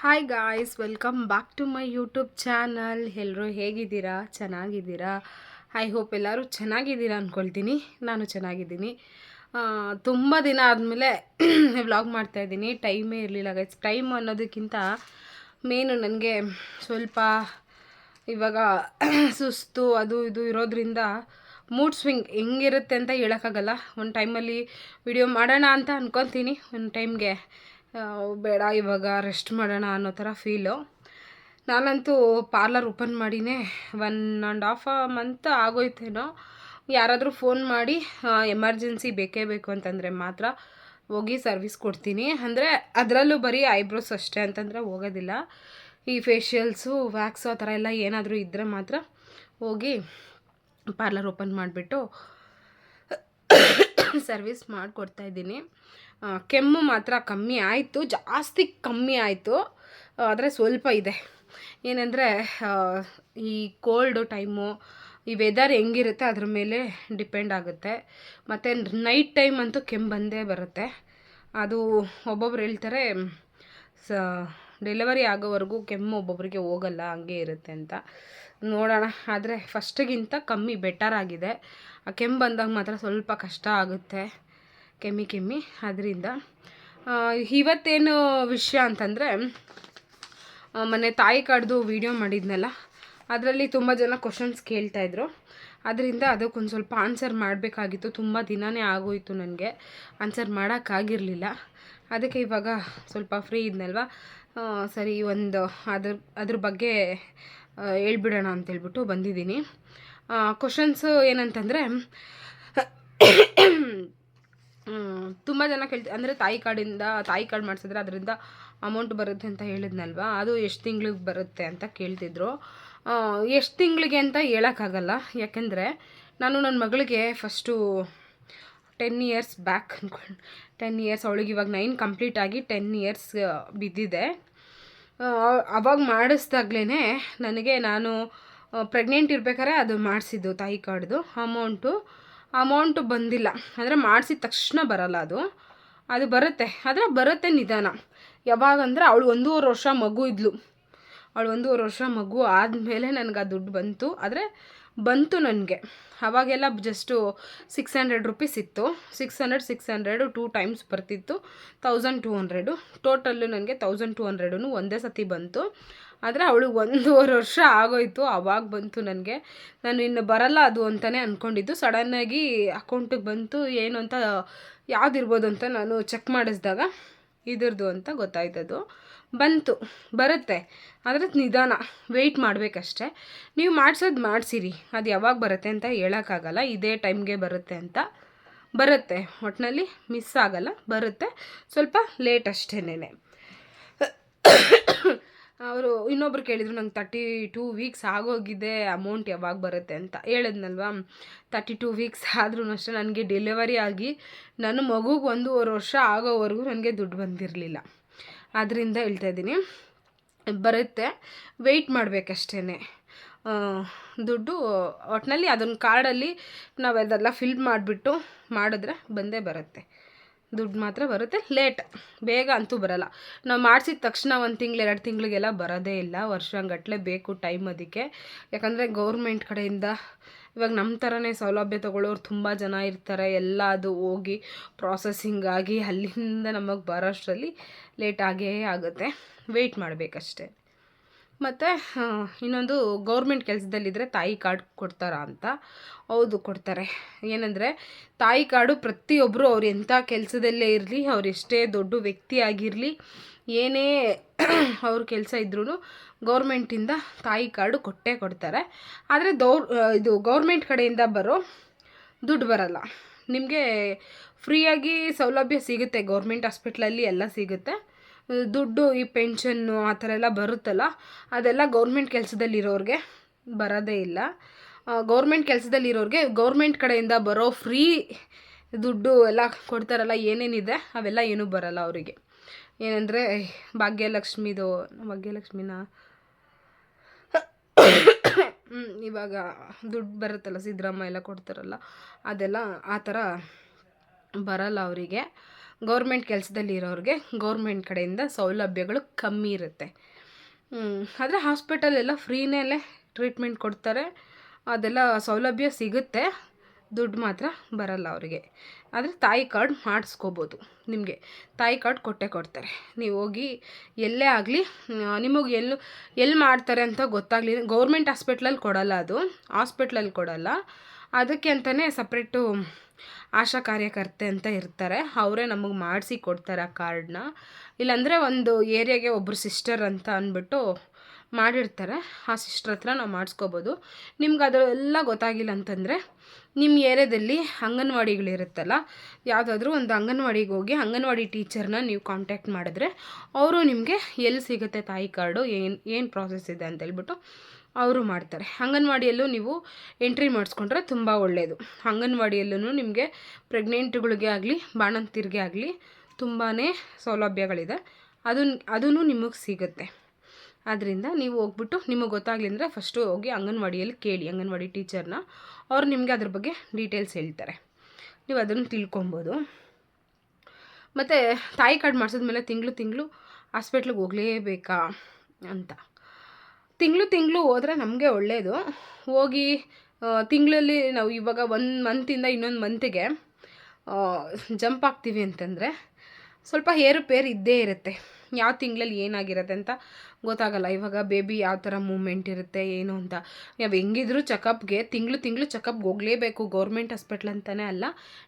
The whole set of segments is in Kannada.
Hi guys welcome back to my YouTube channel ಎಲ್ಲರೂ ಹೇಗಿದ್ದೀರಾ? ಚೆನ್ನಾಗಿದ್ದೀರಾ? ಐ ಹೋಪ್ ಎಲ್ಲರೂ ಚೆನ್ನಾಗಿದ್ದೀರಾ ಅಂದ್ಕೊಳ್ತೀನಿ ನಾನು ಚೆನ್ನಾಗಿದ್ದೀನಿ. ತುಂಬ ದಿನ ಆದಮೇಲೆ ವ್ಲಾಗ್ ಮಾಡ್ತಾಯಿದ್ದೀನಿ ಟೈಮೇ ಇರಲಿಲ್ಲ ಗೈಸ್ ಟೈಮ್ ಅನ್ನೋದಕ್ಕಿಂತ ಮೇನು ನನಗೆ ಸ್ವಲ್ಪ ಇವಾಗ ಸುಸ್ತು, ಅದು ಇದು ಇರೋದ್ರಿಂದ ಮೂಡ್ ಸ್ವಿಂಗ್ ಹೆಂಗಿರುತ್ತೆ ಅಂತ ಹೇಳೋಕ್ಕಾಗಲ್ಲ. ಒಂದು ಟೈಮಲ್ಲಿ ವಿಡಿಯೋ ಮಾಡೋಣ ಅಂತ ಅನ್ಕೊತೀನಿ ಒಂದು ಟೈಮ್ಗೆ ಬೇಡ, ಇವಾಗ ರೆಸ್ಟ್ ಮಾಡೋಣ ಅನ್ನೋ ಥರ ಫೀಲು ನಾನಂತೂ ಪಾರ್ಲರ್ ಓಪನ್ ಮಾಡಿನೇ ಒನ್ ಆ್ಯಂಡ್ ಹಾಫ್ ಮಂತ್ ಆಗೋಯ್ತೇನೋ. ಯಾರಾದರೂ ಫೋನ್ ಮಾಡಿ ಎಮರ್ಜೆನ್ಸಿ ಬೇಕೇ ಬೇಕು ಅಂತಂದರೆ ಮಾತ್ರ ಹೋಗಿ ಸರ್ವಿಸ್ ಕೊಡ್ತೀನಿ. ಅಂದರೆ ಅದರಲ್ಲೂ ಬರೀ ಐಬ್ರೋಸ್ ಅಷ್ಟೇ ಅಂತಂದರೆ ಹೋಗೋದಿಲ್ಲ. ಈ ಫೇಶಿಯಲ್ಸು ವ್ಯಾಕ್ಸು ಆ ಥರ ಎಲ್ಲ ಏನಾದರೂ ಇದ್ದರೆ ಮಾತ್ರ ಹೋಗಿ ಪಾರ್ಲರ್ ಓಪನ್ ಮಾಡಿಬಿಟ್ಟು ಸರ್ವಿಸ್ ಮಾಡಿಕೊಡ್ತಾ ಇದ್ದೀನಿ. ಕೆಮ್ಮು ಮಾತ್ರ ಕಮ್ಮಿ ಆಯಿತು, ಜಾಸ್ತಿ ಕಮ್ಮಿ ಆಯಿತು. ಆದರೆ ಸ್ವಲ್ಪ ಇದೆ. ಏನಂದರೆ ಈ ಕೋಲ್ಡು ಟೈಮು ಈ ವೆದರ್ ಹೆಂಗಿರುತ್ತೆ ಅದ್ರ ಮೇಲೆ ಡಿಪೆಂಡ್ ಆಗುತ್ತೆ. ಮತ್ತು ನೈಟ್ ಟೈಮ್ ಅಂತೂ ಕೆಮ್ಮು ಬಂದೇ ಬರುತ್ತೆ. ಅದು ಒಬ್ಬೊಬ್ರು ಹೇಳ್ತಾರೆ, ಸ ಡೆಲಿವರಿ ಆಗೋವರೆಗೂ ಕೆಮ್ಮು ಒಬ್ಬೊಬ್ಬರಿಗೆ ಹೋಗಲ್ಲ, ಹಂಗೆ ಇರುತ್ತೆ ಅಂತ. ನೋಡೋಣ, ಆದರೆ ಫಸ್ಟಿಗಿಂತ ಕಮ್ಮಿ ಬೆಟರ್ ಆಗಿದೆ. ಕೆಮ್ಮು ಬಂದಾಗ ಮಾತ್ರ ಸ್ವಲ್ಪ ಕಷ್ಟ ಆಗುತ್ತೆ. ಕೆಮ್ಮಿ ಕೆಮ್ಮಿ. ಅದರಿಂದ ಇವತ್ತೇನು ವಿಷಯ ಅಂತಂದರೆ ಮೊನ್ನೆ ತಾಯಿ ಕಡ್ದು ವೀಡಿಯೋ ಮಾಡಿದ್ನಲ್ಲ, ಅದರಲ್ಲಿ ತುಂಬ ಜನ ಕ್ವಶನ್ಸ್ ಕೇಳ್ತಾಯಿದ್ರು ಅದರಿಂದ ಅದಕ್ಕೊಂದು ಸ್ವಲ್ಪ ಆನ್ಸರ್ ಮಾಡಬೇಕಾಗಿತ್ತು. ತುಂಬ ದಿನವೇ ಆಗೋಯಿತು ನನಗೆ. ಆನ್ಸರ್ ಮಾಡೋಕ್ಕಾಗಿರಲಿಲ್ಲ. ಅದಕ್ಕೆ ಇವಾಗ ಸ್ವಲ್ಪ ಫ್ರೀ ಇದ್ನಲ್ವ? ಸರಿ, ಒಂದು ಅದ್ರ ಅದ್ರ ಬಗ್ಗೆ ಹೇಳ್ಬಿಡೋಣ ಅಂತೇಳ್ಬಿಟ್ಟು ಬಂದಿದ್ದೀನಿ. ಕ್ವಶನ್ಸು ಏನಂತಂದರೆ ತುಂಬ ಜನ ಕೇಳ್ತಿ, ಅಂದರೆ ತಾಯಿ ಕಾರ್ಡಿಂದ ತಾಯಿ ಕಾರ್ಡ್ ಮಾಡಿಸಿದ್ರೆ ಅದರಿಂದ ಅಮೌಂಟ್ ಬರುತ್ತೆ ಅಂತ ಹೇಳಿದ್ನಲ್ವ? ಅದು ಎಷ್ಟು ತಿಂಗ್ಳಿಗೆ ಬರುತ್ತೆ ಅಂತ ಕೇಳ್ತಿದ್ರು. ಎಷ್ಟು ತಿಂಗಳಿಗೆ ಅಂತ ಹೇಳೋಕ್ಕಾಗಲ್ಲ. ಯಾಕೆಂದರೆ, ನಾನು ನನ್ನ ಮಗಳಿಗೆ ಫಸ್ಟು ಟೆನ್ ಇಯರ್ಸ್ ಬ್ಯಾಕ್ ಅಂದ್ಕೊಂಡು ಟೆನ್ ಇಯರ್ಸ್ ಅವಳಿಗೆ ಇವಾಗ ನೈನ್ ಕಂಪ್ಲೀಟ್ ಆಗಿ ಟೆನ್ ಇಯರ್ಸ್ ಬಿದ್ದಿದೆ. ಅವಾಗ ಮಾಡಿಸ್ದಾಗ್ಲೇ ನನಗೆ ನಾನು ಪ್ರೆಗ್ನೆಂಟ್ ಇರ್ಬೇಕಾದ್ರೆ ಅದು ಮಾಡಿಸಿದ್ದು ತಾಯಿ ಕಾರ್ಡ್ದು ಅಮೌಂಟು ಅಮೌಂಟು ಬಂದಿಲ್ಲ. ಅಂದರೆ ಮಾಡಿಸಿದ ತಕ್ಷಣ ಬರಲ್ಲ ಅದು. ಅದು ಬರುತ್ತೆ. ಆದರೆ ಬರುತ್ತೆ ನಿಧಾನ. ಯಾವಾಗಂದ್ರೆ ಅವಳು ಒಂದೂವರೆ ವರ್ಷ ಮಗು ಇದ್ಲು. ಅವಳು ಒಂದೂವರೆ ವರ್ಷ ಮಗು ಆದಮೇಲೆ ನನಗೆ ಆ ದುಡ್ಡು ಬಂತು. ಆದರೆ ಬಂತು ನನಗೆ. ಅವಾಗೆಲ್ಲ ಜಸ್ಟು ಸಿಕ್ಸ್ ಹಂಡ್ರೆಡ್ ರುಪೀಸ್ ಇತ್ತು. Six hundred, six hundred two times ಬರ್ತಿತ್ತು. Thousand two hundred. ಟೋಟಲ್ಲು ನನಗೆ ತೌಸಂಡ್ ಟೂ ಹಂಡ್ರೆಡು ಒಂದೇ ಸತಿ ಬಂತು. ಆದರೆ ಅವಳು ಒಂದೂವರೆ ವರ್ಷ ಆಗೋಯ್ತು. ಆವಾಗ ಬಂತು ನನಗೆ. ನಾನು ಇನ್ನು ಬರಲ್ಲ ಅದು ಅಂತಲೇ ಅಂದ್ಕೊಂಡಿದ್ದು ಸಡನ್ನಾಗಿ ಅಕೌಂಟಿಗೆ ಬಂತು. ಏನು ಅಂತ ಯಾವುದಿರ್ಬೋದು ಅಂತ ನಾನು ಚೆಕ್ ಮಾಡಿಸಿದಾಗ ಇದ್ರದ್ದು ಅಂತ ಗೊತ್ತಾಯ್ತದು. ಬಂತು, ಬರುತ್ತೆ. ಆದರೆ ನಿಧಾನ ವೆಯ್ಟ್ ಮಾಡಬೇಕಷ್ಟೆ. ನೀವು ಮಾಡಿಸೋದು ಮಾಡಿಸಿರಿ. ಅದು ಯಾವಾಗ ಬರುತ್ತೆ ಅಂತ ಹೇಳೋಕ್ಕಾಗಲ್ಲ. ಇದೇ ಟೈಮ್ಗೆ ಬರುತ್ತೆ ಅಂತ ಬರುತ್ತೆ. ಒಟ್ಟಿನಲ್ಲಿ ಮಿಸ್ ಆಗಲ್ಲ, ಬರುತ್ತೆ. ಸ್ವಲ್ಪ ಲೇಟ್ ಅಷ್ಟೇನೆ ಅವರು ಇನ್ನೊಬ್ರು ಕೇಳಿದರು, ನಂಗೆ ತರ್ಟಿ ಟೂ ವೀಕ್ಸ್ ಆಗೋಗಿದೆ ಅಮೌಂಟ್ ಯಾವಾಗ ಬರುತ್ತೆ ಅಂತ. ಹೇಳಿದ್ನಲ್ವಾ ತರ್ಟಿ ಟೂ ವೀಕ್ಸ್ ಆದ್ರೂ ಅಷ್ಟೇ, ನನಗೆ ಡೆಲಿವರಿ ಆಗಿ, ನನ್ನ ಮಗುಗೆ ಒಂದೂವರೆ ವರ್ಷ ಆಗೋವರೆಗೂ ನನಗೆ ದುಡ್ಡು ಬಂದಿರಲಿಲ್ಲ. ಆದ್ದರಿಂದ ಹೇಳ್ತಾ ಇದ್ದೀನಿ. ಬರುತ್ತೆ. ವೆಯ್ಟ್ ಮಾಡಬೇಕಷ್ಟೇ ದುಡ್ಡು ಒಟ್ಟಿನಲ್ಲಿ ಅದನ್ನ ಕಾರ್ಡಲ್ಲಿ ನಾವು ಅದೆಲ್ಲ ಫಿಲ್ ಮಾಡಿಬಿಟ್ಟು ಮಾಡಿದ್ರೆ ಬಂದೇ ಬರುತ್ತೆ. ದುಡ್ಡು ಮಾತ್ರ ಬರುತ್ತೆ. ಲೇಟ್ ಬೇಗ ಅಂತೂ ಬರಲ್ಲ. ನಾವು ಮಾಡಿಸಿದ ತಕ್ಷಣ ಒಂದು ತಿಂಗಳು, ಎರಡು ತಿಂಗಳಿಗೆಲ್ಲ ಬರೋದೇ ಇಲ್ಲ. ವರ್ಷಗಟ್ಟಲೆ ಬೇಕು ಟೈಮ್ ಅದಕ್ಕೆ. ಯಾಕಂದರೆ ಗೌರ್ಮೆಂಟ್ ಕಡೆಯಿಂದ ಇವಾಗ ನಮ್ಮ ಥರನೇ ಸೌಲಭ್ಯ ತೊಗೊಳ್ಳೋರು ತುಂಬ ಜನ ಇರ್ತಾರೆ. ಎಲ್ಲ ಅದು ಹೋಗಿ ಪ್ರಾಸೆಸಿಂಗ್ ಆಗಿ ಅಲ್ಲಿಂದ ನಮಗೆ ಬರೋಷ್ಟರಲ್ಲಿ ಲೇಟ್ ಆಗೇ ಆಗುತ್ತೆ. ವೆಯ್ಟ್ ಮಾಡಬೇಕಷ್ಟೆ. ಮತ್ತು ಇನ್ನೊಂದು ಗೌರ್ಮೆಂಟ್ ಕೆಲಸದಲ್ಲಿದ್ದರೆ ತಾಯಿ ಕಾರ್ಡ್ ಕೊಡ್ತಾರಾ ಅಂತ. ಹೌದು, ಕೊಡ್ತಾರೆ. ಏನಂದರೆ, ತಾಯಿ ಕಾರ್ಡು ಪ್ರತಿಯೊಬ್ಬರು ಅವ್ರು ಎಂಥ ಕೆಲಸದಲ್ಲೇ ಇರಲಿ, ಅವ್ರು ಎಷ್ಟೇ ದೊಡ್ಡ ವ್ಯಕ್ತಿ ಆಗಿರಲಿ ಏನೇ ಅವ್ರ ಕೆಲಸ ಇದ್ರೂ ಗೌರ್ಮೆಂಟಿಂದ ತಾಯಿ ಕಾರ್ಡು ಕೊಟ್ಟೇ ಕೊಡ್ತಾರೆ. ಆದರೆ ದೌರ್ ಇದು ಗೌರ್ಮೆಂಟ್ ಕಡೆಯಿಂದ ಬರೋ ದುಡ್ಡು ಬರಲ್ಲ. ನಿಮಗೆ ಫ್ರೀಯಾಗಿ ಸೌಲಭ್ಯ ಸಿಗುತ್ತೆ, ಗೌರ್ಮೆಂಟ್ ಹಾಸ್ಪಿಟ್ಲಲ್ಲಿ ಎಲ್ಲ ಸಿಗುತ್ತೆ. ದುಡ್ಡು ಈ ಪೆನ್ಷನ್ನು ಆ ಥರ ಎಲ್ಲ ಬರುತ್ತಲ್ಲ, ಅದೆಲ್ಲ ಗೌರ್ಮೆಂಟ್ ಕೆಲಸದಲ್ಲಿರೋರಿಗೆ ಬರೋದೇ ಇಲ್ಲ. ಗೌರ್ಮೆಂಟ್ ಕೆಲಸದಲ್ಲಿರೋರಿಗೆ ಗೌರ್ಮೆಂಟ್ ಕಡೆಯಿಂದ ಬರೋ ಫ್ರೀ ದುಡ್ಡು ಎಲ್ಲ ಕೊಡ್ತಾರಲ್ಲ, ಏನೇನಿದೆ ಅವೆಲ್ಲ ಏನೂ ಬರಲ್ಲ ಅವರಿಗೆ. ಏನಂದರೆ ಭಾಗ್ಯಲಕ್ಷ್ಮಿದು, ಭಾಗ್ಯಲಕ್ಷ್ಮಿನ ಇವಾಗ ದುಡ್ಡು ಬರುತ್ತಲ್ಲ, ಸಿದ್ದರಾಮಯ್ಯ ಎಲ್ಲ ಕೊಡ್ತಾರಲ್ಲ, ಅದೆಲ್ಲ ಆ ಥರ ಬರಲ್ಲ ಅವರಿಗೆ. ಗೌರ್ಮೆಂಟ್ ಕೆಲಸದಲ್ಲಿ ಇರೋರಿಗೆ ಗೌರ್ಮೆಂಟ್ ಕಡೆಯಿಂದ ಸೌಲಭ್ಯಗಳು ಕಮ್ಮಿ ಇರುತ್ತೆ. ಆದರೆ ಹಾಸ್ಪಿಟಲ್ ಎಲ್ಲ ಫ್ರೀನಲ್ಲೇ ಟ್ರೀಟ್ಮೆಂಟ್ ಕೊಡ್ತಾರೆ. ಅದೆಲ್ಲ ಸೌಲಭ್ಯ ಸಿಗುತ್ತೆ. ದುಡ್ಡು ಮಾತ್ರ ಬರಲ್ಲ ಅವರಿಗೆ. ಆದರೆ ತಾಯಿ ಕಾರ್ಡ್ ಮಾಡಿಸ್ಕೋಬೋದು. ನಿಮಗೆ ತಾಯಿ ಕಾರ್ಡ್ ಕೊಟ್ಟೆ ಕೊಡ್ತಾರೆ. ನೀವು ಹೋಗಿ ಎಲ್ಲೇ ಆಗಲಿ ನಿಮಗೆ ಎಲ್ಲು ಎಲ್ಲಿ ಮಾಡ್ತಾರೆ ಅಂತ ಗೊತ್ತಾಗಲಿ, ಗೌರ್ಮೆಂಟ್ ಹಾಸ್ಪಿಟ್ಲಲ್ಲಿ ಕೊಡಲ್ಲ ಅದು, ಹಾಸ್ಪಿಟ್ಲಲ್ಲಿ ಕೊಡಲ್ಲ. ಅದಕ್ಕೆ ಅಂತಲೇ ಸಪ್ರೇಟು ಆಶಾ ಕಾರ್ಯಕರ್ತೆ ಅಂತ ಇರ್ತಾರೆ. ಅವರೇ ನಮಗೆ ಮಾಡಿಸಿ ಕೊಡ್ತಾರೆ ಆ ಕಾರ್ಡನ್ನ ಇಲ್ಲಾಂದರೆ ಒಂದು ಏರಿಯಾಗೆ ಒಬ್ಬರು ಸಿಸ್ಟರ್ ಅಂತ ಅಂದ್ಬಿಟ್ಟು ಮಾಡಿರ್ತಾರೆ. ಆ ಸಿಸ್ಟರ್ ಹತ್ರ ನಾವು ಮಾಡಿಸ್ಕೋಬೋದು. ನಿಮ್ಗೆ ಅದೆಲ್ಲ ಗೊತ್ತಾಗಿಲ್ಲ ಅಂತಂದರೆ ನಿಮ್ಮ ಏರಿಯಾದಲ್ಲಿ ಅಂಗನವಾಡಿಗಳಿರುತ್ತಲ್ಲ ಯಾವುದಾದ್ರೂ ಒಂದು ಅಂಗನವಾಡಿಗೆ ಹೋಗಿ ಅಂಗನವಾಡಿ ಟೀಚರ್ನ ನೀವು ಕಾಂಟ್ಯಾಕ್ಟ್ ಮಾಡಿದ್ರೆ, ಅವರು ನಿಮಗೆ ಎಲ್ಲಿ ಸಿಗುತ್ತೆ ತಾಯಿ ಕಾರ್ಡು ಏನು ಏನು ಪ್ರಾಸೆಸ್ ಇದೆ ಅಂತ ಹೇಳ್ಬಿಟ್ಟು ಅವರು ಮಾಡ್ತಾರೆ. ಅಂಗನವಾಡಿಯಲ್ಲೂ ನೀವು ಎಂಟ್ರಿ ಮಾಡಿಸ್ಕೊಂಡ್ರೆ ತುಂಬ ಒಳ್ಳೆಯದು ಅಂಗನವಾಡಿಯಲ್ಲೂ ನಿಮಗೆ ಪ್ರೆಗ್ನೆಂಟ್ಗಳಿಗೆ ಆಗಲಿ, ಬಾಣಂತಿರಿಗೆ ಆಗಲಿ ತುಂಬಾ ಸೌಲಭ್ಯಗಳಿದೆ. ಅದನ್ನು ಅದೂ ನಿಮಗೆ ಸಿಗುತ್ತೆ. ಆದ್ದರಿಂದ ನೀವು ಹೋಗ್ಬಿಟ್ಟು ನಿಮಗೆ ಗೊತ್ತಾಗಲಿ ಅಂದರೆ ಫಸ್ಟು ಹೋಗಿ ಅಂಗನವಾಡಿಯಲ್ಲಿ ಕೇಳಿ, ಅಂಗನವಾಡಿ ಟೀಚರ್ನ. ಅವ್ರು ನಿಮಗೆ ಅದ್ರ ಬಗ್ಗೆ ಡೀಟೇಲ್ಸ್ ಹೇಳ್ತಾರೆ. ನೀವು ಅದನ್ನು ತಿಳ್ಕೊಬೋದು. ಮತ್ತು ತಾಯಿ ಕಾರ್ಡ್ ಮಾಡಿಸಿದ್ಮೇಲೆ ತಿಂಗಳು ತಿಂಗಳು ಹಾಸ್ಪಿಟ್ಲಿಗೆ ಹೋಗಲೇಬೇಕಾ ಅಂತ. ತಿಂಗಳು ತಿಂಗಳು ಹೋದರೆ ನಮಗೆ ಒಳ್ಳೆಯದು ಹೋಗಿ ತಿಂಗಳಲ್ಲಿ ನಾವು ಇವಾಗ ಒಂದು ಮಂತಿಂದ ಇನ್ನೊಂದು ಮಂತಿಗೆ ಜಂಪ್ ಆಗ್ತೀವಿ ಅಂತಂದರೆ ಸ್ವಲ್ಪ ಏರುಪೇರು ಇದ್ದೇ ಇರುತ್ತೆ. ಯಾವ ತಿಂಗಳಲ್ಲಿ ಏನಾಗಿರುತ್ತೆ ಅಂತ ಗೊತ್ತಾಗಲ್ಲ. ಇವಾಗ ಬೇಬಿ ಯಾವ ಥರ ಮೂಮೆಂಟ್ ಇರುತ್ತೆ, ಏನು ಅಂತ. ನಾವು ಹೆಂಗಿದ್ರು ಚೆಕಪ್ಗೆ ತಿಂಗಳು ತಿಂಗಳು ಚೆಕಪ್ಗೆ ಹೋಗಲೇಬೇಕು. ಗೌರ್ಮೆಂಟ್ ಹಾಸ್ಪಿಟ್ಲ್ ಅಂತಲೇ ಅಲ್ಲ,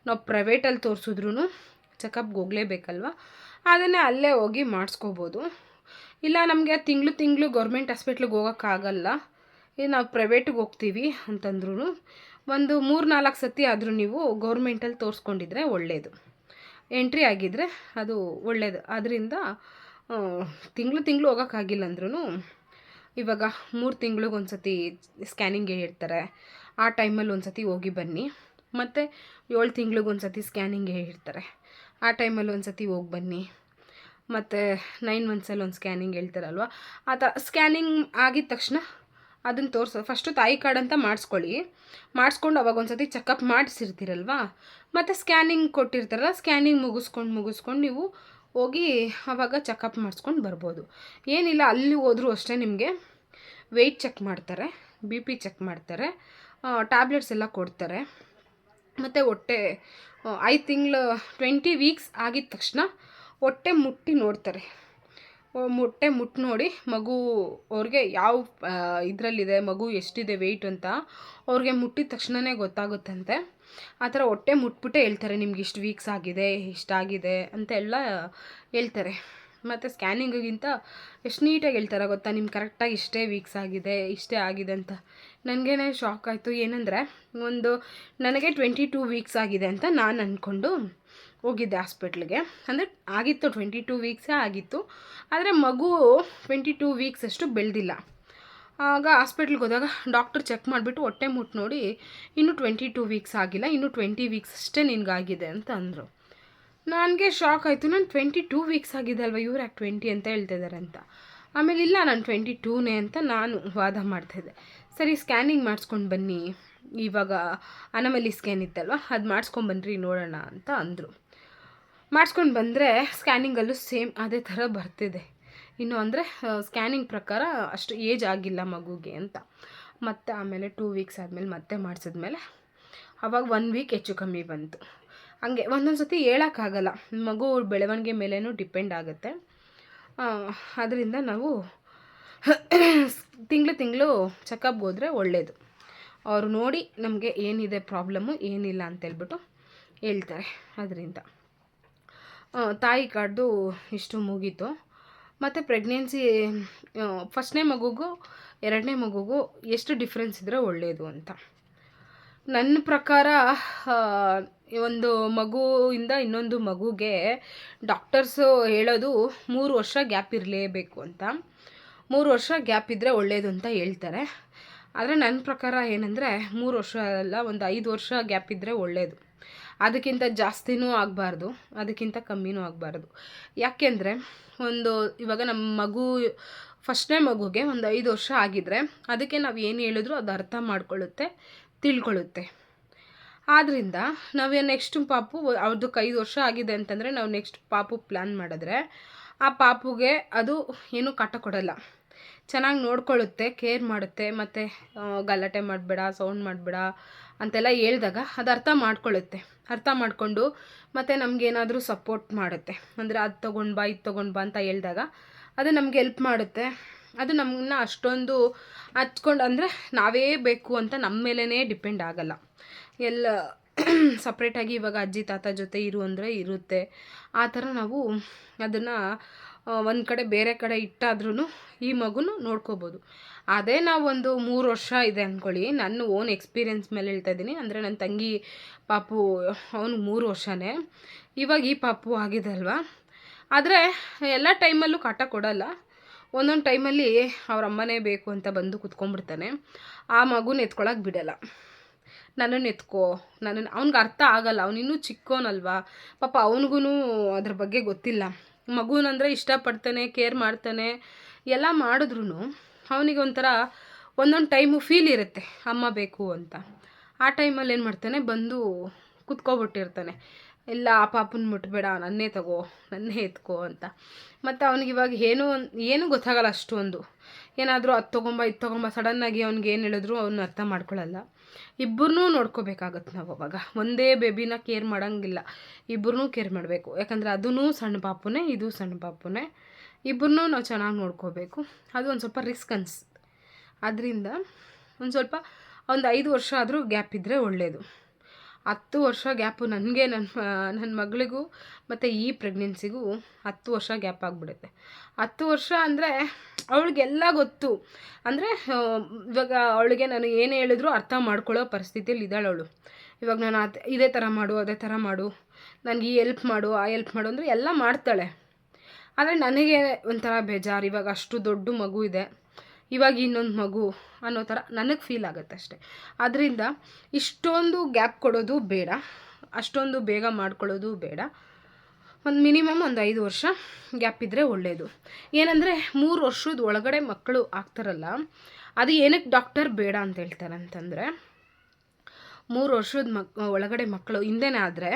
ನಾವು ಪ್ರೈವೇಟಲ್ಲಿ ತೋರಿಸಿದ್ರು ಚೆಕಪ್ಗೆ ಹೋಗಲೇಬೇಕಲ್ವ? ಅದನ್ನೇ ಅಲ್ಲೇ ಹೋಗಿ ಮಾಡಿಸ್ಕೋಬೋದು. ಇಲ್ಲ, ನಮಗೆ ತಿಂಗಳು ತಿಂಗಳು ಗೌರ್ಮೆಂಟ್ ಹಾಸ್ಪಿಟ್ಲಿಗೆ ಹೋಗೋಕ್ಕಾಗಲ್ಲ ಈಗ ನಾವು ಪ್ರೈವೇಟಿಗೆ ಹೋಗ್ತೀವಿ ಅಂತಂದ್ರೂ ಒಂದು ಮೂರು ನಾಲ್ಕು ಸತಿ ಆದರೂ ನೀವು ಗೌರ್ಮೆಂಟಲ್ಲಿ ತೋರಿಸ್ಕೊಂಡಿದ್ರೆ ಒಳ್ಳೆಯದು ಎಂಟ್ರಿ ಆಗಿದ್ದರೆ ಅದು ಒಳ್ಳೆಯದು ಅದರಿಂದ ತಿಂಗಳು ತಿಂಗಳು ಹೋಗೋಕ್ಕಾಗಿಲ್ಲ ಅಂದ್ರೂ ಇವಾಗ ಮೂರು ತಿಂಗಳಿಗೆ ಒಂದು ಸತಿ ಸ್ಕ್ಯಾನಿಂಗ್ ಹೇಳ್ತಾರೆ. ಆ ಟೈಮಲ್ಲಿ ಒಂದು ಸತಿ ಹೋಗಿ ಬನ್ನಿ. ಮತ್ತು ಏಳು ತಿಂಗ್ಳಿಗೆ ಒಂದು ಸತಿ ಸ್ಕ್ಯಾನಿಂಗ್ ಹೇಳ್ತಾರೆ. ಆ ಟೈಮಲ್ಲಿ ಒಂದು ಸತಿ ಹೋಗಿ ಬನ್ನಿ. ಮತ್ತು ನೈನ್ ಮಂತ್ಸಲ್ಲಿ ಒಂದು ಸ್ಕ್ಯಾನಿಂಗ್ ಹೇಳ್ತಾರಲ್ವ? ಆ ಥರ ಸ್ಕ್ಯಾನಿಂಗ್ ಆಗಿದ ತಕ್ಷಣ ಅದನ್ನು ತೋರಿಸೋ. ಫಸ್ಟು ತಾಯಿ ಕಾರ್ಡ್ ಅಂತ ಮಾಡಿಸ್ಕೊಳ್ಳಿ. ಮಾಡಿಸ್ಕೊಂಡು ಅವಾಗ ಒಂದು ಸತಿ ಚೆಕಪ್ ಮಾಡಿಸಿರ್ತೀರಲ್ವ? ಮತ್ತು ಸ್ಕ್ಯಾನಿಂಗ್ ಕೊಟ್ಟಿರ್ತಾರಲ್ಲ ಸ್ಕ್ಯಾನಿಂಗ್ ಮುಗಿಸ್ಕೊಂಡು ಮುಗಿಸ್ಕೊಂಡು ನೀವು ಹೋಗಿ ಆವಾಗ ಚೆಕಪ್ ಮಾಡಿಸ್ಕೊಂಡು ಬರ್ಬೋದು. ಏನಿಲ್ಲ, ಅಲ್ಲಿ ಹೋದರೂ ಅಷ್ಟೇ ನಿಮಗೆ. ವೆಯ್ಟ್ ಚೆಕ್ ಮಾಡ್ತಾರೆ ಬಿ ಪಿ ಚೆಕ್ ಮಾಡ್ತಾರೆ ಟ್ಯಾಬ್ಲೆಟ್ಸ್ ಎಲ್ಲ ಕೊಡ್ತಾರೆ. ಮತ್ತು ಹೊಟ್ಟೆ ಐದು ತಿಂಗಳು ಟ್ವೆಂಟಿ ವೀಕ್ಸ್ ಆಗಿದ ತಕ್ಷಣ ಹೊಟ್ಟೆ ಮುಟ್ಟಿ ನೋಡ್ತಾರೆ. ಮೊಟ್ಟೆ ಮುಟ್ಟಿ ನೋಡಿ ಮಗು ಅವ್ರಿಗೆ ಯಾವ ಇದರಲ್ಲಿದೆ, ಮಗು ಎಷ್ಟಿದೆ ವೆಯ್ಟ್ ಅಂತ ಅವ್ರಿಗೆ ಮುಟ್ಟಿದ ತಕ್ಷಣವೇ ಗೊತ್ತಾಗುತ್ತಂತೆ. ಆ ಥರ ಹೊಟ್ಟೆ ಮುಟ್ಬಿಟ್ಟೆ ಹೇಳ್ತಾರೆ, ನಿಮ್ಗೆ ಇಷ್ಟು ವೀಕ್ಸ್ ಆಗಿದೆ ಇಷ್ಟಾಗಿದೆ ಅಂತ ಎಲ್ಲ ಹೇಳ್ತಾರೆ. ಮತ್ತು ಸ್ಕ್ಯಾನಿಂಗಿಗಿಂತ ಎಷ್ಟು ನೀಟಾಗಿ ಹೇಳ್ತಾರೆ ಗೊತ್ತಾ, ನಿಮ್ಗೆ ಕರೆಕ್ಟಾಗಿ ಇಷ್ಟೇ ವೀಕ್ಸ್ ಆಗಿದೆ, ಇಷ್ಟೇ ಆಗಿದೆ ಅಂತ. ನನಗೇನೆ ಶಾಕ್ ಆಯಿತು. ಏನಂದರೆ, ಒಂದು ನನಗೆ ಟ್ವೆಂಟಿ ಟೂ ವೀಕ್ಸ್ ಆಗಿದೆ ಅಂತ ನಾನು ಅಂದ್ಕೊಂಡು ಹೋಗಿದ್ದೆ ಹಾಸ್ಪಿಟ್ಲಿಗೆ. ಅಂದರೆ ಆಗಿತ್ತು ಟ್ವೆಂಟಿ ಟೂ ವೀಕ್ಸೇ ಆಗಿತ್ತು. ಆದರೆ ಮಗು ಟ್ವೆಂಟಿ ಟೂ ವೀಕ್ಸ್ ಅಷ್ಟು ಬೆಳೆದಿಲ್ಲ. ಆಗ ಹಾಸ್ಪಿಟ್ಲಿಗೆ ಹೋದಾಗ ಡಾಕ್ಟರ್ ಚೆಕ್ ಮಾಡಿಬಿಟ್ಟು ಹೊಟ್ಟೆ ಮುಟ್ಟು ನೋಡಿ, ಇನ್ನೂ ಟ್ವೆಂಟಿ ಟೂ ವೀಕ್ಸ್ ಆಗಿಲ್ಲ, ಇನ್ನೂ ಟ್ವೆಂಟಿ ವೀಕ್ಸ್ ಅಷ್ಟೇ ನಿನಗಾಗಿದೆ ಅಂತ ಅಂದರು. ನನಗೆ ಶಾಕ್ ಆಯಿತು. ನಾನು ಟ್ವೆಂಟಿ ಟೂ ವೀಕ್ಸ್ ಆಗಿದೆ ಅಲ್ವಾ? ಇವ್ರು ಯಾಕೆ ಟ್ವೆಂಟಿ ಅಂತ ಹೇಳ್ತಿದ್ದಾರೆ ಅಂತ? ಆಮೇಲೆ, ಇಲ್ಲ, ನಾನು ಟ್ವೆಂಟಿ ಟೂನೇ ಅಂತ ನಾನು ವಾದ ಮಾಡ್ತಾಯಿದ್ದೆ ಸರಿ ಸ್ಕ್ಯಾನಿಂಗ್ ಮಾಡಿಸ್ಕೊಂಡು ಬನ್ನಿ. ಇವಾಗ ಅನಮಲಿ ಸ್ಕ್ಯಾನ್ ಇತ್ತಲ್ವ? ಅದು ಮಾಡಿಸ್ಕೊಂಬನ್ರಿ ನೋಡೋಣ ಅಂತ ಅಂದರು. ಮಾಡಿಸ್ಕೊಂಡು ಬಂದರೆ ಸ್ಕ್ಯಾನಿಂಗಲ್ಲೂ ಸೇಮ್ ಅದೇ ಥರ ಬರ್ತಿದೆ. ಇನ್ನು ಅಂದರೆ ಸ್ಕ್ಯಾನಿಂಗ್ ಪ್ರಕಾರ ಅಷ್ಟು ಏಜ್ ಆಗಿಲ್ಲ ಮಗುಗೆ ಅಂತ. ಮತ್ತು ಆಮೇಲೆ ಟೂ ವೀಕ್ಸ್ ಆದಮೇಲೆ ಮತ್ತೆ ಮಾಡಿಸಿದ್ಮೇಲೆ ಅವಾಗ ಒನ್ ವೀಕ್ ಹೆಚ್ಚು ಕಮ್ಮಿ ಬಂತು. ಹಂಗೆ ಒಂದೊಂದು ಸತಿ ಹೇಳೋಕ್ಕಾಗಲ್ಲ. ಮಗು ಬೆಳವಣಿಗೆ ಮೇಲೇನೂ ಡಿಪೆಂಡ್ ಆಗುತ್ತೆ. ಅದರಿಂದ ನಾವು ತಿಂಗಳು ತಿಂಗಳು ಚೆಕಪ್ ಹೋದರೆ ಒಳ್ಳೆಯದು ಅವರು ನೋಡಿ ನಮಗೆ ಏನಿದೆ ಪ್ರಾಬ್ಲಮ್ಮು ಏನಿಲ್ಲ ಅಂತೇಳ್ಬಿಟ್ಟು ಹೇಳ್ತಾರೆ. ಅದರಿಂದ ತಾಯಿ ಕಾರ್ಡ್ದು ಇಷ್ಟು ಮುಗೀತು. ಮತ್ತು ಪ್ರೆಗ್ನೆನ್ಸಿ ಫಸ್ಟ್ನೇ ಮಗುಗೂ ಎರಡನೇ ಮಗುಗೂ ಎಷ್ಟು ಡಿಫ್ರೆನ್ಸ್ ಇದ್ದರೆ ಒಳ್ಳೆಯದು ಅಂತ. ನನ್ನ ಪ್ರಕಾರ ಒಂದು ಮಗುವಿಂದ ಇನ್ನೊಂದು ಮಗುಗೆ ಡಾಕ್ಟರ್ಸು ಹೇಳೋದು ಮೂರು ವರ್ಷ ಗ್ಯಾಪ್ ಇರಲೇಬೇಕು ಅಂತ. ಮೂರು ವರ್ಷ ಗ್ಯಾಪ್ ಇದ್ದರೆ ಒಳ್ಳೆಯದು ಅಂತ ಹೇಳ್ತಾರೆ. ಆದರೆ ನನ್ನ ಪ್ರಕಾರ ಏನಂದರೆ ಮೂರು ವರ್ಷ ಅಲ್ಲ, ಒಂದು ಐದು ವರ್ಷ ಗ್ಯಾಪ್ ಇದ್ದರೆ ಒಳ್ಳೆಯದು ಅದಕ್ಕಿಂತ ಜಾಸ್ತಿನೂ ಆಗಬಾರ್ದು, ಅದಕ್ಕಿಂತ ಕಮ್ಮಿನೂ ಆಗಬಾರ್ದು. ಯಾಕೆಂದರೆ ಒಂದು ಇವಾಗ ನಮ್ಮ ಮಗು ಫಸ್ಟ್ನೇ ಮಗುಗೆ ಒಂದು ಐದು ವರ್ಷ ಆಗಿದ್ದರೆ ಅದಕ್ಕೆ ನಾವು ಏನು ಹೇಳಿದ್ರು ಅದು ಅರ್ಥ ಮಾಡ್ಕೊಳ್ಳುತ್ತೆ, ತಿಳ್ಕೊಳ್ಳುತ್ತೆ. ಆದ್ದರಿಂದ ನಾವು ನೆಕ್ಸ್ಟ್ ಪಾಪು ಅವ್ರದಕ್ಕೆ ಐದು ವರ್ಷ ಆಗಿದೆ ಅಂತಂದರೆ ನಾವು ನೆಕ್ಸ್ಟ್ ಪಾಪು ಪ್ಲ್ಯಾನ್ ಮಾಡಿದ್ರೆ ಆ ಪಾಪುಗೆ ಅದು ಏನೂ ಕಾಟ ಕೊಡಲ್ಲ. ಚೆನ್ನಾಗಿ ನೋಡ್ಕೊಳ್ಳುತ್ತೆ ಕೇರ್ ಮಾಡುತ್ತೆ, ಮತ್ತು ಗಲಾಟೆ ಮಾಡಬೇಡ ಸೌಂಡ್ ಮಾಡಬೇಡ ಅಂತೆಲ್ಲ ಹೇಳಿದಾಗ ಅದು ಅರ್ಥ ಮಾಡ್ಕೊಳ್ಳುತ್ತೆ. ಅರ್ಥ ಮಾಡಿಕೊಂಡು ಮತ್ತು ನಮಗೇನಾದರೂ ಸಪೋರ್ಟ್ ಮಾಡುತ್ತೆ. ಅಂದರೆ ಅದು ತೊಗೊಂಡು ಬಾ, ಇದು ತೊಗೊಂಡು ಬಾ ಅಂತ ಹೇಳಿದಾಗ ಅದು ನಮ್ಗೆ ಎಲ್ಪ್ ಮಾಡುತ್ತೆ. ಅದು ನಮ್ಮನ್ನ ಅಷ್ಟೊಂದು ಹಚ್ಕೊಂಡು ಅಂದರೆ ನಾವೇ ಬೇಕು ಅಂತ ನಮ್ಮ ಮೇಲೇ ಡಿಪೆಂಡ್ ಆಗಲ್ಲ. ಎಲ್ಲ ಸಪ್ರೇಟಾಗಿ ಇವಾಗ ಅಜ್ಜಿ, ತಾತ ಜೊತೆ ಇರು ಅಂದರೆ ಇರುತ್ತೆ. ಆ ಥರ ನಾವು ಅದನ್ನು ಒಂದು ಕಡೆ ಬೇರೆ ಕಡೆ ಇಟ್ಟಾದ್ರೂ ಈ ಮಗುನು ನೋಡ್ಕೋಬೋದು. ಅದೇ ನಾವು ಒಂದು ಮೂರು ವರ್ಷ ಇದೆ ಅಂದ್ಕೊಳ್ಳಿ ನನ್ನ ಓನ್ ಎಕ್ಸ್ಪೀರಿಯೆನ್ಸ್ ಮೇಲೆ ಹೇಳ್ತಾ ಇದ್ದೀನಿ. ಅಂದರೆ ನನ್ನ ತಂಗಿ, ಪಾಪು, ಅವನು ಮೂರು ವರ್ಷನೇ. ಇವಾಗ ಈ ಪಾಪು ಆಗಿದೆ ಅಲ್ವಾ? ಆದರೆ ಎಲ್ಲ ಟೈಮಲ್ಲೂ ಕಾಟ ಕೊಡಲ್ಲ. ಒಂದೊಂದು ಟೈಮಲ್ಲಿ ಅವ್ರ ಅಮ್ಮನೇ ಬೇಕು ಅಂತ ಬಂದು ಕುತ್ಕೊಂಡ್ಬಿಡ್ತಾನೆ. ಆ ಮಗುನ ಎತ್ಕೊಳಕ್ಕೆ ಬಿಡಲ್ಲ. ನನ್ನನ್ನು ಎತ್ಕೋ. ನನ್ನನ್ನು ಅವ್ನಿಗೆ ಅರ್ಥ ಆಗಲ್ಲ. ಅವನಿನ್ನೂ ಚಿಕ್ಕೋನಲ್ವಾ? ಪಾಪ ಅವನಿಗೂ ಅದ್ರ ಬಗ್ಗೆ ಗೊತ್ತಿಲ್ಲ. ಮಗುನಂದರೆ ಇಷ್ಟಪಡ್ತಾನೆ ಕೇರ್ ಮಾಡ್ತಾನೆ, ಎಲ್ಲ ಮಾಡಿದ್ರು ಅವನಿಗೆ ಒಂಥರ ಒಂದೊಂದು ಟೈಮು ಫೀಲ್ ಇರುತ್ತೆ, ಅಮ್ಮ ಬೇಕು ಅಂತ. ಆ ಟೈಮಲ್ಲಿ ಏನು ಮಾಡ್ತಾನೆ, ಬಂದು ಕುತ್ಕೊಬಿಟ್ಟಿರ್ತಾನೆ. ಇಲ್ಲ ಆ ಪಾಪನ ಮುಟ್ಬೇಡ, ನನ್ನೇ ತಗೋ, ನನ್ನೇ ಎತ್ಕೋ ಅಂತ. ಮತ್ತು ಅವ್ನಿಗೆ ಇವಾಗ ಏನೂ ಏನೂ ಗೊತ್ತಾಗಲ್ಲ ಅಷ್ಟೊಂದು ಏನಾದರೂ ಅದು ತೊಗೊಂಬ, ಇದು ತೊಗೊಂಬ ಸಡನ್ನಾಗಿ ಅವ್ನಿಗೆ ಏನು ಹೇಳಿದ್ರು ಅವ್ನು ಅರ್ಥ ಮಾಡ್ಕೊಳ್ಳಲ್ಲ ಇಬ್ಬರನ್ನೂ ನೋಡ್ಕೋಬೇಕಾಗತ್ತೆ ನಾವು ಅವಾಗ. ಒಂದೇ ಬೇಬಿನ ಕೇರ್ ಮಾಡೋಂಗಿಲ್ಲ. ಇಬ್ಬರನ್ನೂ ಕೇರ್ ಮಾಡಬೇಕು. ಯಾಕಂದರೆ ಅದೂ ಸಣ್ಣ ಪಾಪುನೇ, ಇದು ಸಣ್ಣ ಪಾಪುನೇ. ಇಬ್ಬರನ್ನೂ ನಾವು ಚೆನ್ನಾಗಿ ನೋಡ್ಕೋಬೇಕು. ಅದು ಒಂದು ಸ್ವಲ್ಪ ರಿಸ್ಕ್ ಅನ್ಸುತ್ತೆ ಅದರಿಂದ ಒಂದು ಸ್ವಲ್ಪ, ಒಂದು ಐದು ವರ್ಷ ಆದರೂ ಗ್ಯಾಪ್ ಇದ್ದರೆ ಒಳ್ಳೆಯದು ಹತ್ತು ವರ್ಷ ಗ್ಯಾಪು ನನಗೆ ನನ್ನ ನನ್ನ ಮಗಳಿಗೂ ಮತ್ತು ಈ ಪ್ರೆಗ್ನೆನ್ಸಿಗೂ ಹತ್ತು ವರ್ಷ ಗ್ಯಾಪ್ ಆಗಿಬಿಡುತ್ತೆ. ಹತ್ತು ವರ್ಷ ಅಂದರೆ ಅವಳಿಗೆಲ್ಲ ಗೊತ್ತು. ಅಂದರೆ ಇವಾಗ ಅವಳಿಗೆ ನಾನು ಏನು ಹೇಳಿದ್ರು ಅರ್ಥ ಮಾಡ್ಕೊಳ್ಳೋ ಪರಿಸ್ಥಿತಿಯಲ್ಲಿ ಇದ್ದಾಳೆ ಅವಳು. ಇವಾಗ ನಾನು ಅದು, ಇದೇ ಥರ ಮಾಡು, ಅದೇ ಥರ ಮಾಡು, ನನಗೆ ಈ ಎಲ್ಪ್ ಮಾಡು, ಆ ಎಲ್ಪ್ ಮಾಡು ಅಂದರೆ ಎಲ್ಲ ಮಾಡ್ತಾಳೆ. ಆದರೆ ನನಗೆ ಒಂಥರ ಬೇಜಾರು. ಇವಾಗ ಅಷ್ಟು ದೊಡ್ಡ ಮಗು ಇದೆ. ಇವಾಗ ಇನ್ನೊಂದು ಮಗು. ಅನ್ನೋ ಥರ ನನಗೆ ಫೀಲ್ ಆಗುತ್ತೆ ಅಷ್ಟೆ. ಅದರಿಂದ ಇಷ್ಟೊಂದು ಗ್ಯಾಪ್ ಕೊಡೋದು ಬೇಡ. ಅಷ್ಟೊಂದು ಬೇಗ ಮಾಡ್ಕೊಳ್ಳೋದು ಬೇಡ. ಒಂದು ಮಿನಿಮಮ್ ಒಂದು ಐದು ವರ್ಷ ಗ್ಯಾಪ್ ಇದ್ದರೆ ಒಳ್ಳೆಯದು ಏನಂದರೆ ಮೂರು ವರ್ಷದ ಒಳಗಡೆ ಮಕ್ಕಳು ಆಗ್ತಾರಲ್ಲ, ಅದು ಏನಕ್ಕೆ ಡಾಕ್ಟರ್ ಬೇಡ ಅಂತ ಹೇಳ್ತಾರೆ ಅಂತಂದರೆ ಮೂರು ವರ್ಷದ ಮಕ್, ಒಳಗಡೆ ಮಕ್ಕಳು ಹಿಂದೆನೇ ಆದರೆ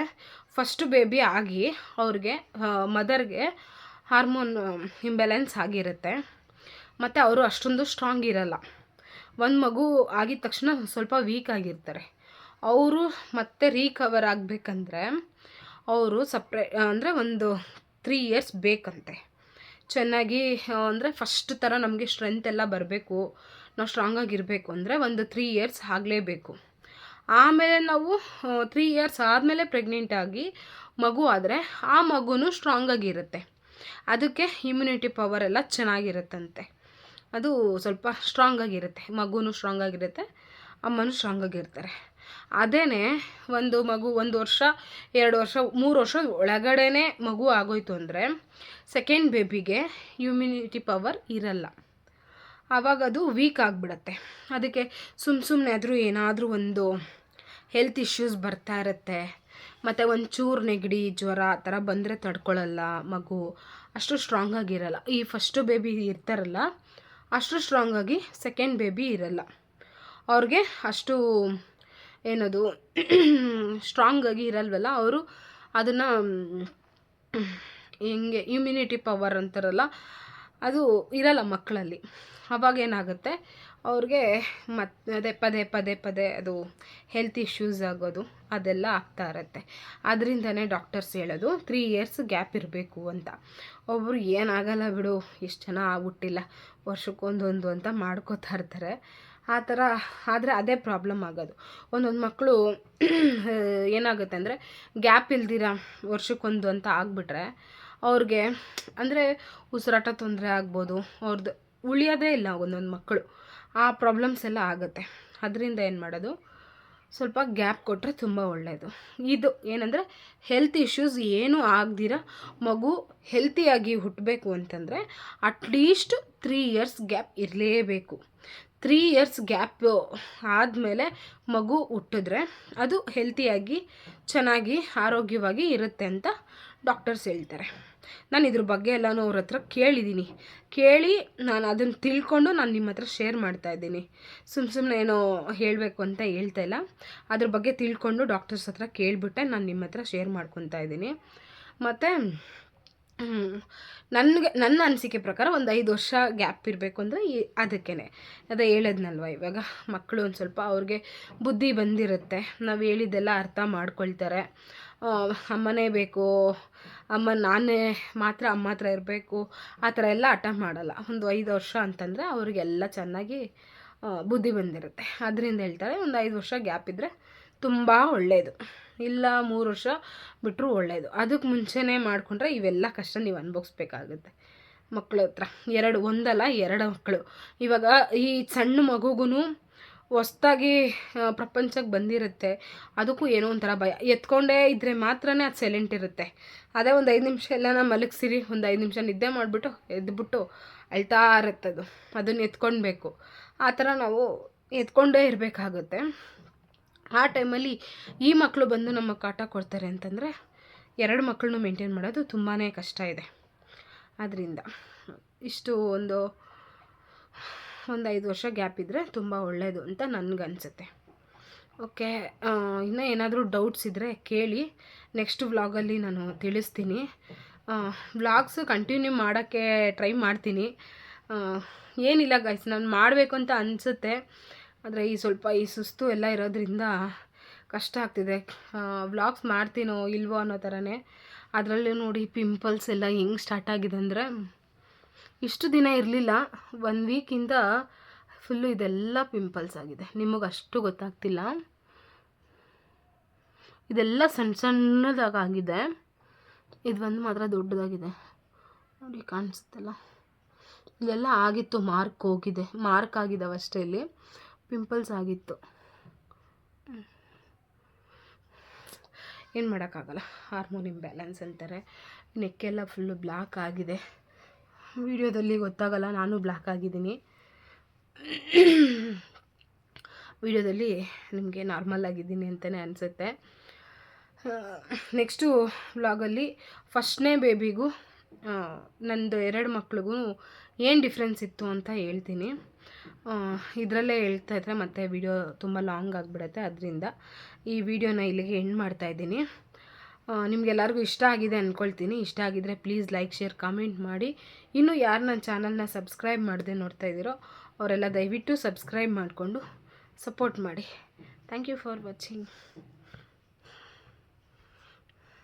ಫಸ್ಟ್ ಬೇಬಿ ಆಗಿ ಅವ್ರಿಗೆ ಮದರ್ಗೆ ಹಾರ್ಮೋನ್ ಇಂಬ್ಯಾಲೆನ್ಸ್ ಆಗಿರುತ್ತೆ. ಮತ್ತು ಅವರು ಅಷ್ಟೊಂದು ಸ್ಟ್ರಾಂಗ್ ಇರಲ್ಲ. ಒಂದು ಮಗು ಆಗಿದ ತಕ್ಷಣ ಸ್ವಲ್ಪ ವೀಕ್ ಆಗಿರ್ತಾರೆ. ಅವರು ಮತ್ತೆ ರೀಕವರ್ ಆಗಬೇಕಂದ್ರೆ ಅವರು ಸಪ್ರೇ, ಅಂದರೆ ಒಂದು ತ್ರೀ ಇಯರ್ಸ್ ಬೇಕಂತೆ. ಚೆನ್ನಾಗಿ, ಅಂದರೆ ಫಸ್ಟ್ ಥರ ನಮಗೆ ಸ್ಟ್ರೆಂತ್ ಎಲ್ಲ ಬರಬೇಕು. ನಾವು ಸ್ಟ್ರಾಂಗಾಗಿರಬೇಕು ಅಂದರೆ ಒಂದು ತ್ರೀ ಇಯರ್ಸ್ ಆಗಲೇಬೇಕು. ಆಮೇಲೆ ನಾವು ತ್ರೀ ಇಯರ್ಸ್ ಆದಮೇಲೆ ಪ್ರೆಗ್ನೆಂಟ್ ಆಗಿ ಮಗು ಆದರೆ ಆ ಮಗುನೂ ಸ್ಟ್ರಾಂಗಾಗಿರುತ್ತೆ ಅದಕ್ಕೆ ಇಮ್ಯುನಿಟಿ ಪವರ್ ಎಲ್ಲ ಚೆನ್ನಾಗಿರುತ್ತಂತೆ. ಅದು ಸ್ವಲ್ಪ ಸ್ಟ್ರಾಂಗಾಗಿರುತ್ತೆ ಮಗುನೂ ಸ್ಟ್ರಾಂಗಾಗಿರುತ್ತೆ ಅಮ್ಮನೂ ಸ್ಟ್ರಾಂಗಾಗಿರ್ತಾರೆ ಅದೇ ಒಂದು ಮಗು ಒಂದು ವರ್ಷ, ಎರಡು ವರ್ಷ, ಮೂರು ವರ್ಷ ಒಳಗಡೆ ಮಗು ಆಗೋಯ್ತು ಅಂದರೆ ಸೆಕೆಂಡ್ ಬೇಬಿಗೆ ಇಮ್ಯುನಿಟಿ ಪವರ್ ಇರಲ್ಲ. ಆವಾಗ ಅದು ವೀಕ್ ಆಗಿಬಿಡತ್ತೆ. ಅದಕ್ಕೆ ಸುಮ್ಮ ಸುಮ್ಮನೆ ಆದರೂ ಏನಾದರೂ ಒಂದು ಹೆಲ್ತ್ ಇಶ್ಯೂಸ್ ಬರ್ತಾ ಇರುತ್ತೆ. ಮತ್ತು ಒಂಚೂರು ನೆಗಡಿ, ಜ್ವರ ಆ ಥರ ಬಂದರೆ ತಡ್ಕೊಳ್ಳಲ್ಲ ಮಗು. ಅಷ್ಟು ಸ್ಟ್ರಾಂಗ್ ಆಗಿರಲ್ಲ. ಈ ಫಸ್ಟು ಬೇಬಿ ಇರ್ತಾರಲ್ಲ ಅಷ್ಟು ಸ್ಟ್ರಾಂಗಾಗಿ ಸೆಕೆಂಡ್ ಬೇಬಿ ಇರಲ್ಲ. ಅವ್ರಿಗೆ ಅಷ್ಟು ಏನದು, ಸ್ಟ್ರಾಂಗಾಗಿ ಇರಲ್ವಲ್ಲ, ಅವರು ಅದನ್ನು, ಹೆಂಗೆ ಇಮ್ಯುನಿಟಿ ಪವರ್ ಅಂತಾರಲ್ಲ, ಅದು ಇರಲ್ಲ ಮಕ್ಕಳಲ್ಲಿ. ಅವಾಗ ಏನಾಗುತ್ತೆ ಅವ್ರಿಗೆ ಮತ್ತು ಅದೇ ಪದೇ ಪದೇ ಪದೇ ಅದು ಹೆಲ್ತ್ ಇಶ್ಯೂಸ್ ಆಗೋದು ಅದೆಲ್ಲ ಆಗ್ತಾ ಇರತ್ತೆ. ಅದರಿಂದನೇ ಡಾಕ್ಟರ್ಸ್ ಹೇಳೋದು ತ್ರೀ ಇಯರ್ಸ್ ಗ್ಯಾಪ್ ಇರಬೇಕು ಅಂತ. ಒಬ್ಬರು ಏನಾಗಲ್ಲ ಬಿಡು, ಇಷ್ಟು ಜನ ಆಗ್ಬಿಟ್ಟಿಲ್ಲ, ವರ್ಷಕ್ಕೊಂದೊಂದು ಅಂತ ಮಾಡ್ಕೋತಾ ಇರ್ತಾರೆ. ಆ ಥರ ಆದರೆ ಅದೇ ಪ್ರಾಬ್ಲಮ್ ಆಗೋದು. ಒಂದೊಂದು ಮಕ್ಕಳು ಏನಾಗುತ್ತೆ ಅಂದರೆ ಗ್ಯಾಪ್ ಇಲ್ದಿರ ವರ್ಷಕ್ಕೊಂದು ಅಂತ ಆಗ್ಬಿಟ್ರೆ ಅವ್ರಿಗೆ, ಅಂದರೆ ಉಸಿರಾಟ ತೊಂದರೆ ಆಗ್ಬೋದು ಅವ್ರದ್ದು ಉಳಿಯೋದೇ ಇಲ್ಲ ಒಂದೊಂದು ಮಕ್ಕಳು ಆ ಪ್ರಾಬ್ಲಮ್ಸ್ ಎಲ್ಲ ಆಗುತ್ತೆ. ಅದರಿಂದ ಏನು ಮಾಡೋದು? ಸ್ವಲ್ಪ ಗ್ಯಾಪ್ ಕೊಟ್ಟರೆ ತುಂಬ ಒಳ್ಳೆಯದು ಇದು ಏನಂದರೆ ಹೆಲ್ತ್ ಇಶ್ಯೂಸ್ ಏನೂ ಆಗದಿರ ಮಗು ಹೆಲ್ತಿಯಾಗಿ ಹುಟ್ಟಬೇಕು ಅಂತಂದರೆ at least three years gap ಇರಲೇಬೇಕು. ತ್ರೀ ಇಯರ್ಸ್ ಗ್ಯಾಪ್ ಆದಮೇಲೆ ಮಗು ಹುಟ್ಟಿದ್ರೆ ಅದು ಹೆಲ್ತಿಯಾಗಿ ಚೆನ್ನಾಗಿ ಆರೋಗ್ಯವಾಗಿ ಇರುತ್ತೆ ಅಂತ ಡಾಕ್ಟರ್ಸ್ ಹೇಳ್ತಾರೆ. ನಾನು ಇದ್ರ ಬಗ್ಗೆ ಎಲ್ಲನೂ ಅವ್ರ ಹತ್ರ ಕೇಳಿದ್ದೀನಿ ಕೇಳಿ ನಾನು ಅದನ್ನು ತಿಳ್ಕೊಂಡು ನಾನು ನಿಮ್ಮ ಹತ್ರ ಶೇರ್ ಮಾಡ್ತಾ ಇದ್ದೀನಿ. ಸುಮ್ಮ ಸುಮ್ಮನೆ ಏನೋ ಹೇಳಬೇಕು ಅಂತ ಹೇಳ್ತಾ ಇಲ್ಲ. ಅದ್ರ ಬಗ್ಗೆ ತಿಳ್ಕೊಂಡು ಡಾಕ್ಟರ್ಸ್ ಹತ್ರ ಕೇಳಿಬಿಟ್ಟೆ ನಾನು ನಿಮ್ಮ ಹತ್ರ ಶೇರ್ ಮಾಡ್ಕೊತಾ ಇದ್ದೀನಿ. ಮತ್ತು ನನಗೆ, ನನ್ನ ಅನಿಸಿಕೆ ಪ್ರಕಾರ ಒಂದು ಐದು ವರ್ಷ ಗ್ಯಾಪ್ ಇರಬೇಕು ಅಂದರೆ ಈ ಅದಕ್ಕೇ ಅದೇ ಹೇಳದ್ನಲ್ವ ಇವಾಗ ಮಕ್ಕಳು ಒಂದು ಸ್ವಲ್ಪ ಅವ್ರಿಗೆ ಬುದ್ಧಿ ಬಂದಿರುತ್ತೆ. ನಾವು ಹೇಳಿದ್ದೆಲ್ಲ ಅರ್ಥ ಮಾಡ್ಕೊಳ್ತಾರೆ. ಅಮ್ಮನೇ ಬೇಕು, ಅಮ್ಮ ನಾನೇ ಮಾತ್ರ ಅಮ್ಮ ಹತ್ರ ಇರಬೇಕು, ಆ ಥರ ಎಲ್ಲ ಹಠ ಮಾಡಲ್ಲ. ಒಂದು ಐದು ವರ್ಷ ಅಂತಂದರೆ ಅವ್ರಿಗೆಲ್ಲ ಚೆನ್ನಾಗಿ ಬುದ್ಧಿ ಬಂದಿರುತ್ತೆ. ಅದರಿಂದ ಹೇಳ್ತಾರೆ ಒಂದು ಐದು ವರ್ಷ ಗ್ಯಾಪ್ ಇದ್ದರೆ ತುಂಬ ಒಳ್ಳೆಯದು ಇಲ್ಲ ಮೂರು ವರ್ಷ ಬಿಟ್ಟರು ಒಳ್ಳೆಯದು ಅದಕ್ಕೆ ಮುಂಚೆನೇ ಮಾಡಿಕೊಂಡ್ರೆ ಇವೆಲ್ಲ ಕಷ್ಟ ನೀವು ಅನುಭವಿಸ್ಬೇಕಾಗುತ್ತೆ. ಮಕ್ಕಳ ಹತ್ರ. ಎರಡು, ಒಂದಲ್ಲ, ಎರಡು ಮಕ್ಕಳು ಇವಾಗ ಈ ಸಣ್ಣ ಮಗುಗೂ ಹೊಸ್ದಾಗಿ ಪ್ರಪಂಚಕ್ಕೆ ಬಂದಿರುತ್ತೆ. ಅದಕ್ಕೂ ಏನೋ ಒಂಥರ ಭಯ. ಎತ್ಕೊಂಡೇ ಇದ್ದರೆ ಮಾತ್ರನೇ ಅದು ಸೈಲೆಂಟ್ ಇರುತ್ತೆ. ಅದೇ ಒಂದು ಐದು ನಿಮಿಷ ಎಲ್ಲ ಮಲಗಿಸಿರಿ. ಒಂದು ಐದು ನಿಮಿಷ ನಿದ್ದೆ ಮಾಡಿಬಿಟ್ಟು ಎದ್ಬಿಟ್ಟು ಅಳ್ತಾ ಇರುತ್ತೆ ಅದು ಅದನ್ನು ಎತ್ಕೊಳ್ಬೇಕು ಆ ಥರ ನಾವು ಎತ್ಕೊಂಡೇ ಇರಬೇಕಾಗುತ್ತೆ. ಆ ಟೈಮಲ್ಲಿ ಈ ಮಕ್ಕಳು ಬಂದು ನಮ್ಮ ಕಾಟ ಕೊಡ್ತಾರೆ ಅಂತಂದರೆ ಎರಡು ಮಕ್ಕಳನ್ನು ಮೇಂಟೈನ್ ಮಾಡೋದು ತುಂಬಾ ಕಷ್ಟ ಇದೆ. ಆದ್ದರಿಂದ ಇಷ್ಟು ಒಂದು ಒಂದು ಐದು ವರ್ಷ ಗ್ಯಾಪ್ ಇದ್ದರೆ ತುಂಬ ಒಳ್ಳೆಯದು ಅಂತ ನನಗನ್ಸುತ್ತೆ ಓಕೆ ಇನ್ನೂ ಏನಾದರೂ ಡೌಟ್ಸ್ ಇದ್ದರೆ ಕೇಳಿ ನೆಕ್ಸ್ಟ್ ವ್ಲಾಗಲ್ಲಿ ನಾನು ತಿಳಿಸ್ತೀನಿ. ವ್ಲಾಗ್ಸು ಕಂಟಿನ್ಯೂ ಮಾಡೋಕ್ಕೆ ಟ್ರೈ ಮಾಡ್ತೀನಿ. ಏನಿಲ್ಲ ಗೈಸ್ ನಾನು ಮಾಡಬೇಕು ಅಂತ ಅನಿಸುತ್ತೆ. ಆದರೆ ಈ ಸ್ವಲ್ಪ ಈ ಸುಸ್ತು ಎಲ್ಲ ಇರೋದ್ರಿಂದ ಕಷ್ಟ ಆಗ್ತಿದೆ. ವ್ಲಾಗ್ಸ್ ಮಾಡ್ತೀನೋ ಇಲ್ವೋ ಅನ್ನೋ ಥರನೇ ಅದರಲ್ಲಿ ನೋಡಿ ಪಿಂಪಲ್ಸ್ ಎಲ್ಲ ಹೆಂಗೆ ಸ್ಟಾರ್ಟ್ ಆಗಿದೆ ಅಂದರೆ ಇಷ್ಟು ದಿನ ಇರಲಿಲ್ಲ. ಒನ್ ವೀಕಿಂದ ಫುಲ್ಲು ಇದೆಲ್ಲ ಪಿಂಪಲ್ಸ್ ಆಗಿದೆ. ನಿಮಗೆ ಅಷ್ಟು ಗೊತ್ತಾಗ್ತಿಲ್ಲ. ಇದೆಲ್ಲ ಸಣ್ಣ ಸಣ್ಣದಾಗಿದೆ ಇದು ಒಂದು ಮಾತ್ರ ದೊಡ್ಡದಾಗಿದೆ. ನೋಡಿ ಕಾಣಿಸುತ್ತಲ್ಲ. ಇಲ್ಲೆಲ್ಲ ಆಗಿತ್ತು ಮಾರ್ಕ್ ಹೋಗಿದೆ. ಮಾರ್ಕ್ ಆಗಿದ್ದಾವೆ ಅಷ್ಟೇ ಇಲ್ಲಿ. ಪಿಂಪಲ್ಸ್ ಆಗಿತ್ತು. ಏನು ಮಾಡೋಕ್ಕಾಗಲ್ಲ, ಹಾರ್ಮೋನ್ ಇಂಬ್ಯಾಲೆನ್ಸ್ ಅಂತಾರೆ. ನೆಕ್ಕೆಲ್ಲ ಫುಲ್ಲು ಬ್ಲಾಕ್ ಆಗಿದೆ. ವಿಡಿಯೋದಲ್ಲಿ ಗೊತ್ತಾಗಲ್ಲ, ನಾನು ಬ್ಲಾಕ್ ಆಗಿದ್ದೀನಿ. ವಿಡಿಯೋದಲ್ಲಿ ನಿಮಗೆ ನಾರ್ಮಲ್ ಆಗಿದ್ದೀನಿ ಅಂತಲೇ ಅನಿಸುತ್ತೆ. ನೆಕ್ಸ್ಟು ವ್ಲಾಗಲ್ಲಿ ಫಸ್ಟ್ನೇ ಬೇಬಿಗೂ ನಂದು ಎರಡು ಮಕ್ಳಿಗೂ ಏನು ಡಿಫ್ರೆನ್ಸ್ ಇತ್ತು ಅಂತ ಹೇಳ್ತೀನಿ. ಇದರಲ್ಲೇ ಹೇಳ್ತಾ ಇದ್ರೆ ಮತ್ತೆ ವಿಡಿಯೋ ತುಂಬ ಲಾಂಗ್ ಆಗಿಬಿಡುತ್ತೆ. ಅದರಿಂದ ಈ ವಿಡಿಯೋನ ಇಲ್ಲಿಗೆ ಎಂಡ್ ಮಾಡ್ತಾ ಇದ್ದೀನಿ. ನಿಮಗೆಲ್ಲರಿಗೂ ಇಷ್ಟ ಆಗಿದೆ ಅಂದ್ಕೊಳ್ತೀನಿ ಇಷ್ಟ ಆಗಿದ್ರೆ ಪ್ಲೀಸ್ ಲೈಕ್ ಶೇರ್ ಕಾಮೆಂಟ್ ಮಾಡಿ. ಇನ್ನೂ ಯಾರು ನನ್ನ ಚಾನಲ್ನ ಸಬ್ಸ್ಕ್ರೈಬ್ ಮಾಡದೆ ನೋಡ್ತಾ ಇದ್ದೀರೋ, ಅವರೆಲ್ಲ ದಯವಿಟ್ಟು ಸಬ್ಸ್ಕ್ರೈಬ್ ಮಾಡಿಕೊಂಡು ಸಪೋರ್ಟ್ ಮಾಡಿ. Thank you for watching